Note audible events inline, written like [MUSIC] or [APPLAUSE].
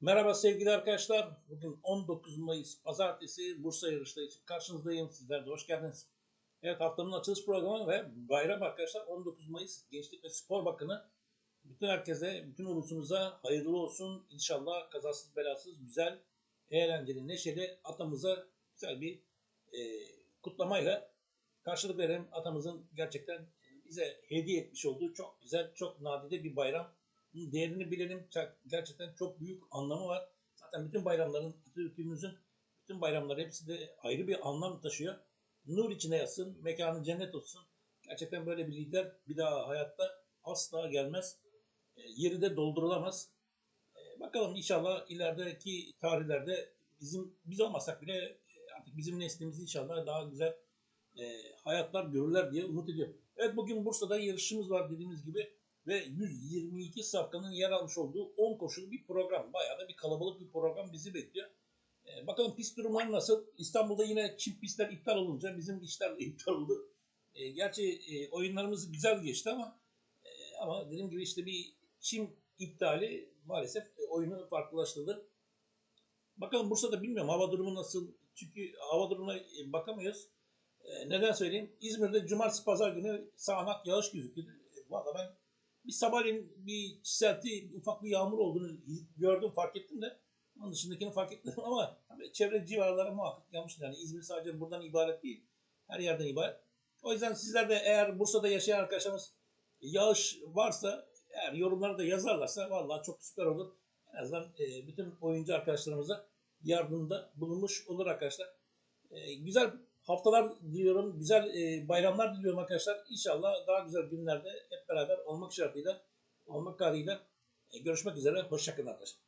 Merhaba sevgili arkadaşlar. Bugün 19 Mayıs Pazartesi Bursa yarışları için karşınızdayım. Sizler de hoş geldiniz. Evet haftanın açılış programı ve bayram arkadaşlar 19 Mayıs Gençlik ve Spor Bakanı bütün herkese, bütün ulusumuza hayırlı olsun. İnşallah kazasız belasız güzel, eğlenceli, neşeli atamıza güzel bir e, kutlamayla karşılık verelim. Atamızın gerçekten bize hediye etmiş olduğu çok güzel, çok nadide bir bayram değerini bilelim. Gerçekten çok büyük anlamı var. Zaten bütün bayramların, Türk'ümüzün bütün bayramları hepsi de ayrı bir anlam taşıyor. Nur içine yatsın, mekanı cennet olsun. Gerçekten böyle bir lider bir daha hayatta asla gelmez. E, yeri de doldurulamaz. E, bakalım inşallah ilerideki tarihlerde bizim biz olmasak bile e, artık bizim neslimiz inşallah daha güzel hayatlar görürler diye umut ediyorum. Evet bugün Bursa'da yarışımız var dediğimiz gibi ve 122 safkanın yer almış olduğu 10 koşulu bir program. Bayağı da bir kalabalık bir program bizi bekliyor. Ee, bakalım pist durumları nasıl? İstanbul'da yine çift pistler iptal olunca bizim işler de [LAUGHS] iptal oldu. Ee, gerçi e, oyunlarımız güzel geçti ama e, ama dediğim gibi işte bir çim iptali maalesef e, oyunu farklılaştırdı. Bakalım Bursa'da bilmiyorum hava durumu nasıl? Çünkü hava durumuna e, bakamıyoruz. E, neden söyleyeyim? İzmir'de cumartesi pazar günü sağanak yağış gözüküyordu. E, Valla ben bir sabahleyin bir çiselti, ufak bir yağmur olduğunu gördüm, fark ettim de onun dışındakini fark etmedim ama tabii çevre civarlara muhakkak yağmıştır. Yani İzmir sadece buradan ibaret değil. Her yerden ibaret. O yüzden sizler de eğer Bursa'da yaşayan arkadaşlarımız yağış varsa eğer yorumları da yazarlarsa vallahi çok süper olur. En azından e, bütün oyuncu arkadaşlarımıza yardımda bulunmuş olur arkadaşlar. E, güzel haftalar diliyorum. Güzel e, bayramlar diliyorum arkadaşlar. İnşallah daha güzel günlerde hep beraber olmak şartıyla, olmak kaydıyla e, görüşmek üzere. Hoşçakalın arkadaşlar.